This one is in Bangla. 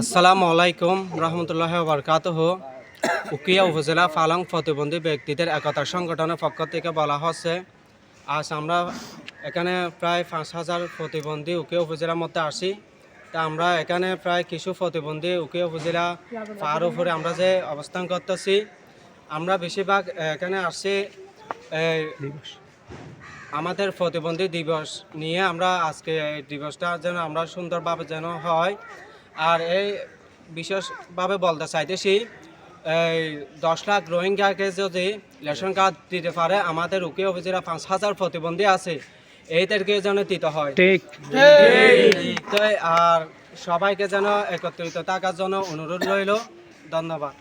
আসসালামু আলাইকুম রহমতুল্লাহ বরকাতহ। উকিয়া উপজেলা ফালং প্রতিবন্ধী ব্যক্তিদের একতা সংগঠনের পক্ষ থেকে বলা হচ্ছে আজ আমরা এখানে প্রায় পাঁচ হাজার প্রতিবন্ধী উকিয়া উপজেলার মধ্যে আসি। তা আমরা এখানে প্রায় কিছু প্রতিবন্ধী উকিয়া উপজেলা পার উপরে আমরা যে অবস্থান করতেছি আমরা বেশিরভাগ এখানে এই, আমাদের প্রতিবন্ধী দিবস নিয়ে আমরা আজকে এই দিবসটা যেন আমরা সুন্দরভাবে যেন হয়। আর এই বিশেষভাবে বলতে চাইতেছি এই দশ লাখ রোহিঙ্গাকে যদি রেশন কার্ড দিতে পারে আমাদের উকি অফিসেরা পাঁচ হাজার প্রতিবন্ধী আছে এইদেরকে যেন দিতে হয়। ঠিক। আর সবাইকে যেন একত্রিত থাকার জন্য অনুরোধ রইল। ধন্যবাদ।